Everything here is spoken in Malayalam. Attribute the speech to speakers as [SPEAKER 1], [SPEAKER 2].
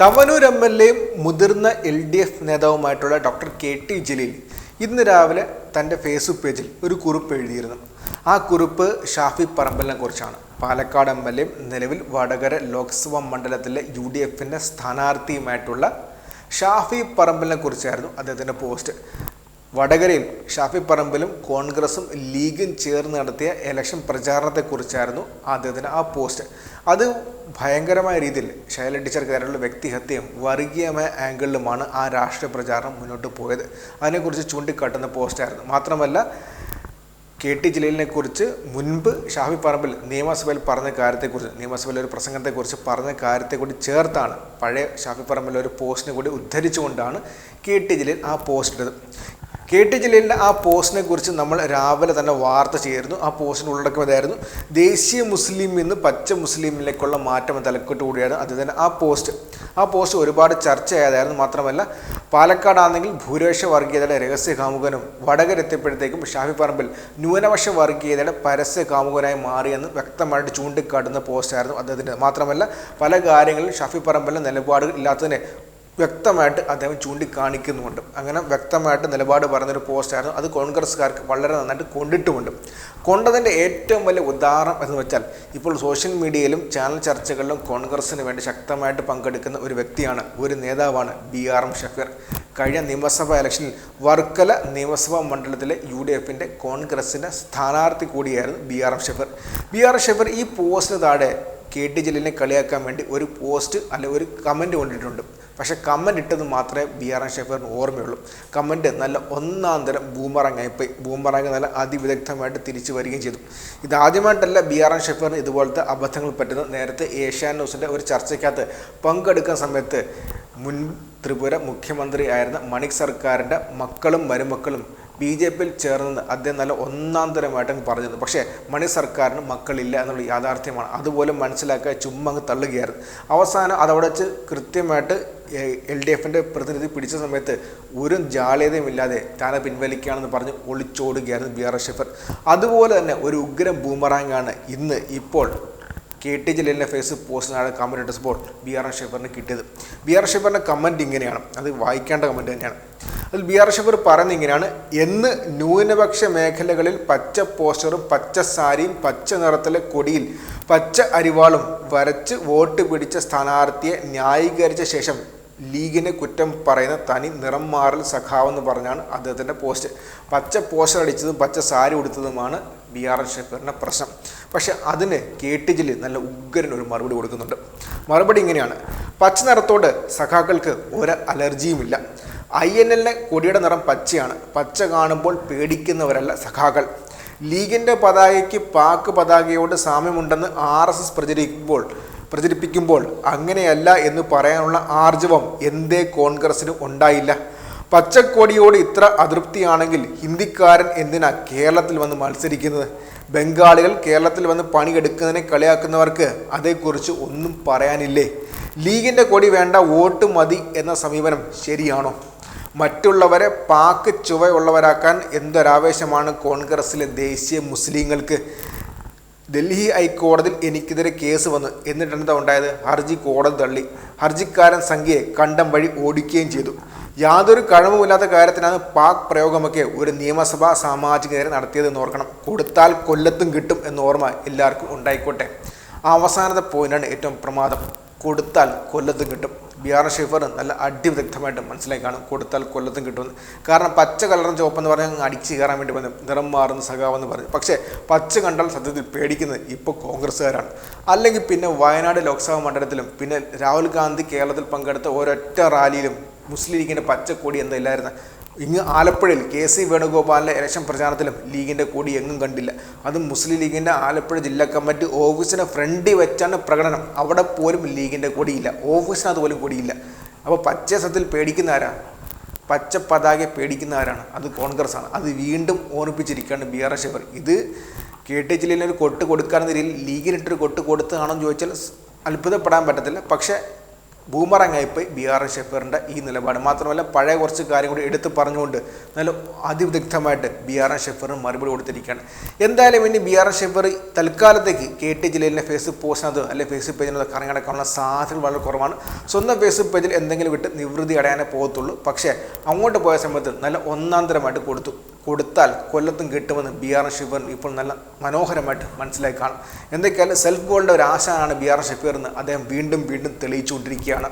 [SPEAKER 1] തവനൂർ എം എൽ എയും മുതിർന്ന എൽ ഡി എഫ് നേതാവുമായിട്ടുള്ള ഡോക്ടർ കെ ടി ജലീൽ ഇന്ന് രാവിലെ തന്റെ ഫേസ്ബുക്ക് പേജിൽ ഒരു കുറിപ്പ് എഴുതിയിരുന്നു. ആ കുറിപ്പ് ഷാഫി പറമ്പലിനെ കുറിച്ചാണ്. പാലക്കാട് എം എൽ എയും നിലവിൽ വടകര ലോക്സഭാ മണ്ഡലത്തിലെ യു ഡി എഫിന്റെ സ്ഥാനാർത്ഥിയുമായിട്ടുള്ള ഷാഫി പറമ്പലിനെ കുറിച്ചായിരുന്നു അദ്ദേഹത്തിന്റെ പോസ്റ്റ്. വടകരയിൽ ഷാഫി പറമ്പിലും കോൺഗ്രസും ലീഗും ചേർന്ന് നടത്തിയ ഇലക്ഷൻ പ്രചാരണത്തെക്കുറിച്ചായിരുന്നു അദ്ദേഹത്തിന് ആ പോസ്റ്റ്. അത് ഭയങ്കരമായ രീതിയിൽ ശൈല ടീച്ചർക്കെതിരെയുള്ള വ്യക്തിഹത്യയും വർഗീയമായ ആംഗിളിലുമാണ് ആ രാഷ്ട്രീയ പ്രചാരണം മുന്നോട്ട് പോയത്. അതിനെക്കുറിച്ച് ചൂണ്ടിക്കാട്ടുന്ന പോസ്റ്റായിരുന്നു. മാത്രമല്ല കെ ടി ജലീലിനെ കുറിച്ച് മുൻപ് ഷാഫി പറമ്പിൽ നിയമസഭയിൽ പറഞ്ഞ കാര്യത്തെക്കുറിച്ച് നിയമസഭയിലെ ഒരു പ്രസംഗത്തെക്കുറിച്ച് പറഞ്ഞ കാര്യത്തെ കൂടി ചേർത്താണ് പഴയ ഷാഫി പറമ്പിൽ ഒരു പോസ്റ്റിനെ കൂടി ഉദ്ധരിച്ചുകൊണ്ടാണ് കെ ടി ജലീൽ ആ പോസ്റ്റ് ഇട്ടത്. കെ ടി ജലീലിന്റെ ആ പോസ്റ്റിനെ കുറിച്ച് നമ്മൾ രാവിലെ തന്നെ വാർത്ത ചെയ്യുന്നു ആ പോസ്റ്റിന് ഉള്ളടക്കം ഇതായിരുന്നു. ദേശീയ മുസ്ലിം നിന്ന് പച്ച മുസ്ലിമിലേക്കുള്ള മാറ്റം എന്ന തലക്കെട്ട് കൂടിയാണ് തന്നെ ആ പോസ്റ്റ്. ആ പോസ്റ്റ് ഒരുപാട് ചർച്ചയായതായിരുന്നു. മാത്രമല്ല പാലക്കാടാണെങ്കിൽ ഭൂരിപക്ഷ വർഗീയതയുടെ രഹസ്യ കാമുകനും വടകര എത്തിയപ്പോഴത്തേക്കും ഷാഫി പറമ്പിൽ ന്യൂനപക്ഷ വർഗീയതയുടെ പരസ്യ കാമുകനായി മാറിയെന്ന് വ്യക്തമായിട്ട് ചൂണ്ടിക്കാട്ടുന്ന പോസ്റ്റായിരുന്നു അദ്ദേഹത്തിന്റെ മാത്രമല്ല പല കാര്യങ്ങളിലും ഷാഫി പറമ്പിലെ നിലപാടുകൾ ഇല്ലാത്തതിനെ വ്യക്തമായിട്ട് അദ്ദേഹം ചൂണ്ടിക്കാണിക്കുന്നുമുണ്ട്. അങ്ങനെ വ്യക്തമായിട്ട് നിലപാട് പറഞ്ഞൊരു പോസ്റ്റായിരുന്നു അത് കോൺഗ്രസ്സുകാർക്ക് വളരെ നന്നായിട്ട് കൊണ്ടിട്ടുമുണ്ട്. കൊണ്ടതിന്റെ ഏറ്റവും വലിയ ഉദാഹരണം എന്ന് വെച്ചാൽ ഇപ്പോൾ സോഷ്യൽ മീഡിയയിലും ചാനൽ ചർച്ചകളിലും കോൺഗ്രസ്സിന് വേണ്ടി ശക്തമായിട്ട് പങ്കെടുക്കുന്ന ഒരു വ്യക്തിയാണ് ഒരു നേതാവാണ് ബി ആർ എം ഷഫീർ. കഴിഞ്ഞ നിയമസഭാ ഇലക്ഷനിൽ വർക്കല നിയമസഭാ മണ്ഡലത്തിലെ യു ഡി എഫിന്റെ കോൺഗ്രസിന്റെ സ്ഥാനാർത്ഥി കൂടിയായിരുന്നു B R M Shafeer. B R M Shafeer ഈ പോസ്റ്റിന് താഴെ കെ ടി ജലീലിനെ കളിയാക്കാൻ വേണ്ടി ഒരു പോസ്റ്റ് അല്ലെ ഒരു കമന്റ് കൊണ്ടിട്ടുണ്ട്. പക്ഷേ കമന്റ് ഇട്ടത് മാത്രമേ ബി ആർ എൻ ഷെഫറിന് ഓർമ്മയുള്ളൂ. കമന്റ് നല്ല ഒന്നാം തരം ബൂമറങ്ങായി പോയി. ബൂമറാങ് നല്ല അതിവിദഗ്ധമായിട്ട് തിരിച്ചു വരികയും ചെയ്തു. ഇതാദ്യമായിട്ടല്ല ബി ആർ എൻ ഷെഫറിന് ഇതുപോലത്തെ അബദ്ധങ്ങൾ പറ്റുന്നത്. നേരത്തെ ഏഷ്യാൻ ന്യൂസിന്റെ ഒരു ചർച്ചയ്ക്കകത്ത് പങ്കെടുക്കുന്ന സമയത്ത് മുൻ ത്രിപുര മുഖ്യമന്ത്രി ആയിരുന്ന മണിക് സർക്കാരിന്റെ മക്കളും മരുമക്കളും ബി ജെ പിയിൽ ചേർന്നത് അദ്ദേഹം നല്ല ഒന്നാം തരമായിട്ടങ്ങ് പറഞ്ഞത് പക്ഷേ മണി സർക്കാരിന് മക്കളില്ല എന്നുള്ള യാഥാർത്ഥ്യമാണ്. അതുപോലെ മനസ്സിലാക്കാൻ ചുമ്മാ അങ്ങ് തള്ളുകയായിരുന്നു. അവസാനം അതവിടെ വെച്ച് കൃത്യമായിട്ട് എൽ ഡി എഫിന്റെ പ്രതിനിധി പിടിച്ച സമയത്ത് ഒരു ജാള്യതയും ഇല്ലാതെ താനെ പിൻവലിക്കുകയാണെന്ന് പറഞ്ഞ് ഒളിച്ചോടുകയായിരുന്നു ബി ആർ ഷെഫർ. അതുപോലെ തന്നെ ഒരു ഉഗ്രം ബൂമറാങ്ങാണ് ഇന്ന് ഇപ്പോൾ കെ ടി ജലീലിന്റെ ഫേസ്ബുക്ക് പോസ്റ്റിനാണ് കമന്റ് ഇട്ടപ്പോൾ ബി ആർ ഷെഫറിന് കിട്ടിയത്. ബി ആർ ഷെഫറിന്റെ കമന്റ് ഇങ്ങനെയാണ്. അത് വായിക്കേണ്ട കമന്റ് തന്നെയാണ്. അതിൽ ബി ആർ ഷെഫർ പറയുന്നത് ഇങ്ങനെയാണ്. എന്ന് ന്യൂനപക്ഷ മേഖലകളിൽ പച്ച പോസ്റ്ററും പച്ച സാരിയും പച്ച നിറത്തിലെ കൊടിയിൽ പച്ച അരിവാളും വരച്ച് വോട്ട് പിടിച്ച സ്ഥാനാർത്ഥിയെ ന്യായീകരിച്ച ശേഷം ലീഗിനെ കുറ്റം പറയുന്ന തനി നിറം മാറൽ സഖാവ് എന്ന് പറഞ്ഞാണ് അദ്ദേഹത്തിന്റെ പോസ്റ്റ്. പച്ച പോസ്റ്റർ അടിച്ചതും പച്ച സാരി ഉടുത്തതുമാണ് ബി ആർ എൻ ഷെഫറിന്റെ പ്രശ്നം. പക്ഷേ അതിന് കേട്ടി ജില്ലി നല്ല ഉഗ്രൻ ഒരു മറുപടി കൊടുക്കുന്നുണ്ട്. മറുപടി ഇങ്ങനെയാണ്. പച്ച നിറത്തോട് സഖാക്കൾക്ക് ഒരു അലർജിയുമില്ല. ഐ എൻ എല്ലിന് കൊടിയുടെ നിറം പച്ചയാണ്. പച്ച കാണുമ്പോൾ പേടിക്കുന്നവരല്ല സഖാക്കൾ. ലീഗിന്റെ പതാകയ്ക്ക് പാക്ക് പതാകയോട് സാമ്യമുണ്ടെന്ന് ആർ എസ് എസ് പ്രചരിക്കുമ്പോൾ പ്രചരിപ്പിക്കുമ്പോൾ അങ്ങനെയല്ല എന്ന് പറയാനുള്ള ആർജവം എന്തേ കോൺഗ്രസിന് ഉണ്ടായില്ല. പച്ചക്കോടിയോട് ഇത്ര അതൃപ്തിയാണെങ്കിൽ ഹിന്ദിക്കാരൻ എന്തിനാ കേരളത്തിൽ വന്ന് മത്സരിക്കുന്നത്? ബംഗാളികൾ കേരളത്തിൽ വന്ന് പണിയെടുക്കുന്നതിനെ കളിയാക്കുന്നവർക്ക് അതേക്കുറിച്ച് ഒന്നും പറയാനില്ലേ? ലീഗിന്റെ കൊടി വേണ്ട വോട്ട് മതി എന്ന സമീപനം ശരിയാണോ? മറ്റുള്ളവരെ പാക്ക് ചുവയുള്ളവരാക്കാൻ എന്തൊരാവേശമാണ് കോൺഗ്രസിലെ ദേശീയ മുസ്ലിങ്ങൾക്ക്? ഡൽഹി ഹൈക്കോടതിയിൽ എനിക്കെതിരെ കേസ് വന്നു. എന്നിട്ടെന്താ ഉണ്ടായത്. ഹർജി കോടതി തള്ളി. ഹർജിക്കാരൻ സംഖ്യയെ കണ്ടം വഴി ഓടിക്കുകയും ചെയ്തു. യാതൊരു കഴിവുമില്ലാത്ത കാര്യത്തിനാണ് പാക് പ്രയോഗമൊക്കെ ഒരു നിയമസഭാ സാമാജികരെ നടത്തിയതെന്ന് ഓർക്കണം. കൊടുത്താൽ കൊല്ലത്തും കിട്ടും എന്ന ഓർമ്മ എല്ലാവർക്കും ഉണ്ടായിക്കോട്ടെ. അവസാനത്തെ പോയിന്റാണ് ഏറ്റവും പ്രമാദം. കൊടുത്താൽ കൊല്ലത്തും കിട്ടും. ബി ആർ ഷെഫർ നല്ല അടിവിദഗ്ധമായിട്ട് മനസ്സിലായി കാണും കൊടുത്താൽ കൊല്ലത്തും കിട്ടുമെന്ന് കാരണം പച്ച കളറും ചുവപ്പെന്ന് പറഞ്ഞാൽ അടിച്ച് കയറാൻ വേണ്ടി പറഞ്ഞു നിറം മാറുന്ന സഖാവെന്ന് പറഞ്ഞു. പക്ഷേ പച്ച കണ്ടാൽ സത്യത്തിൽ പേടിക്കുന്നത് ഇപ്പോൾ കോൺഗ്രസ്സുകാരാണ്. അല്ലെങ്കിൽ പിന്നെ വയനാട് ലോക്സഭാ മണ്ഡലത്തിലും പിന്നെ രാഹുൽ ഗാന്ധി കേരളത്തിൽ പങ്കെടുത്ത ഒരൊറ്റ റാലിയിലും മുസ്ലിം ലീഗിന്റെ പച്ചക്കൊടി എന്താ ഇങ്ങ് ആലപ്പുഴയിൽ കെ സി വേണുഗോപാലിന്റെ ഇലക്ഷൻ പ്രചാരണത്തിലും ലീഗിന്റെ കൂടി എങ്ങും കണ്ടില്ല. അത് മുസ്ലിം ലീഗിന്റെ ആലപ്പുഴ ജില്ലാ കമ്മിറ്റി ഓഫീസിന് ഫ്രണ്ടിൽ വെച്ചാണ് പ്രകടനം. അവിടെ പോലും ലീഗിന്റെ കൊടിയില്ല. ഓഫീസിന് അതുപോലും കൊടിയില്ല. അപ്പോൾ പച്ച സത്തിൽ പേടിക്കുന്ന ആരാ? പച്ച പതാകെ പേടിക്കുന്ന ആരാണ്? അത് കോൺഗ്രസ് ആണ്. അത് വീണ്ടും ഓർമ്മിപ്പിച്ചിരിക്കുകയാണ് ബി ആർ എസ് ഇത് കെ ടി ജില്ലയിൽ ഒരു കൊട്ട് കൊടുക്കാൻ രീതിയിൽ ലീഗിനിട്ടൊരു കൊട്ട് കൊടുത്തതാണെന്ന് ചോദിച്ചാൽ അത്ഭുതപ്പെടാൻ പറ്റത്തില്ല. പക്ഷേ ബൂമറങ് ആയിപ്പോയി ബി ആർ എസ് ഷെഫറിന്റെ ഈ നിലപാട്. മാത്രമല്ല പഴയ കുറച്ച് കാര്യം കൂടി എടുത്ത് പറഞ്ഞുകൊണ്ട് നല്ല അതിവിദഗ്ധമായിട്ട് ബി ആർ എസ് ഷെഫറിന് മറുപടി കൊടുത്തിരിക്കുകയാണ്. എന്തായാലും ഇനി ബി ആർ എസ് ഷെഫർ തൽക്കാലത്തേക്ക് കെ ടി ജില്ലയിലെ ഫേസ്ബുക്ക് പോസ്റ്റിനത് അല്ലെങ്കിൽ ഫേസ്ബുക്ക് പേജിനത് കറങ്ങി നടക്കാനുള്ള സാധ്യത വളരെ കുറവാണ്. സ്വന്തം ഫേസ്ബുക്ക് പേജിൽ എന്തെങ്കിലും വിട്ട് നിവൃത്തി അടയാനേ പോകത്തുള്ളൂ. പക്ഷേ അങ്ങോട്ട് പോയ സമയത്ത് നല്ല ഒന്നാന്തരമായിട്ട് കൊടുത്തു. കൊടുത്താൽ കൊല്ലത്തും കിട്ടുമെന്ന് ബി ആർ ഷിഫർ ഇപ്പോൾ നല്ല മനോഹരമായിട്ട് മനസ്സിലായി കാണും. എന്തൊക്കെയാലും സെൽഫ് ഗോളിന്റെ ഒരു ആശാനാണ് ബി ആർ ഷിഫർ എന്ന് അദ്ദേഹം വീണ്ടും വീണ്ടും തെളിയിച്ചുകൊണ്ടിരിക്കുകയാണ്.